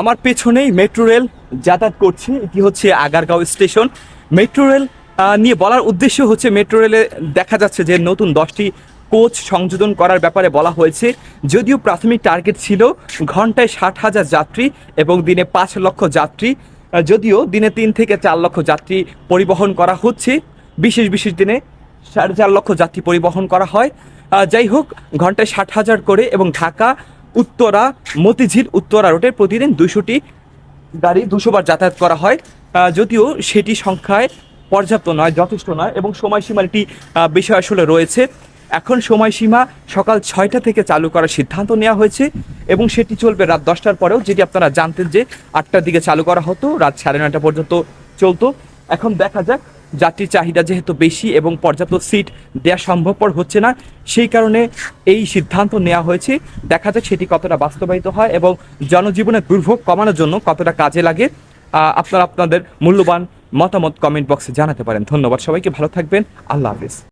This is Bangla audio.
আমার পেছনেই মেট্রো রেল যাতায়াত করছে, এটি হচ্ছে আগারগাঁও স্টেশন মেট্রো রেল নিয়ে বলার উদ্দেশ্য হচ্ছে মেট্রো রেলে দেখা যাচ্ছে যে নতুন দশটি কোচ সংযোজন করার ব্যাপারে বলা হয়েছে। যদিও প্রাথমিক টার্গেট ছিল ঘন্টায় ষাট হাজার যাত্রী এবং দিনে পাঁচ লক্ষ যাত্রী। যদিও দিনে তিন থেকে চার লক্ষ যাত্রী পরিবহন করা হচ্ছে। বিশেষ বিশেষ দিনে সাড়ে চার লক্ষ যাত্রী পরিবহন করা হয়। যাই হোক, ঘন্টায় ষাট হাজার করে এবং ঢাকা উত্তরা, মতিঝিল, উত্তরা রোডে প্রতিদিন দুশোটি গাড়ি দুশো বার যাতায়াত করা হয়। যদিও সেটি সংখ্যায় পর্যাপ্ত নয়, যথেষ্ট নয় এবং সময়সীমার একটি বিষয় আসলে রয়েছে। এখন সময়সীমা সকাল ছয়টা থেকে চালু করার সিদ্ধান্ত নেওয়া হয়েছে এবং সেটি চলবে রাত দশটার পরেও, যেটি আপনারা জানতেন যে আটটার দিকে চালু করা হতো, রাত সাড়ে নয়টা পর্যন্ত চলতো। এখন দেখা যাক যাত্রীর চাহিদা যেহেতু বেশি এবং পর্যাপ্ত সিট দেওয়া সম্ভবপর হচ্ছে না, সেই কারণে এই সিদ্ধান্ত নেওয়া হয়েছে। দেখা যাক সেটি কতটা বাস্তবায়িত হয় এবং জনজীবনের দুর্ভোগ কমানোর জন্য কতটা কাজে লাগে। আপনারা আপনাদের মূল্যবান মতামত কমেন্ট বক্সে জানাতে পারেন। ধন্যবাদ সবাইকে, ভালো থাকবেন। আল্লাহ হাফিজ।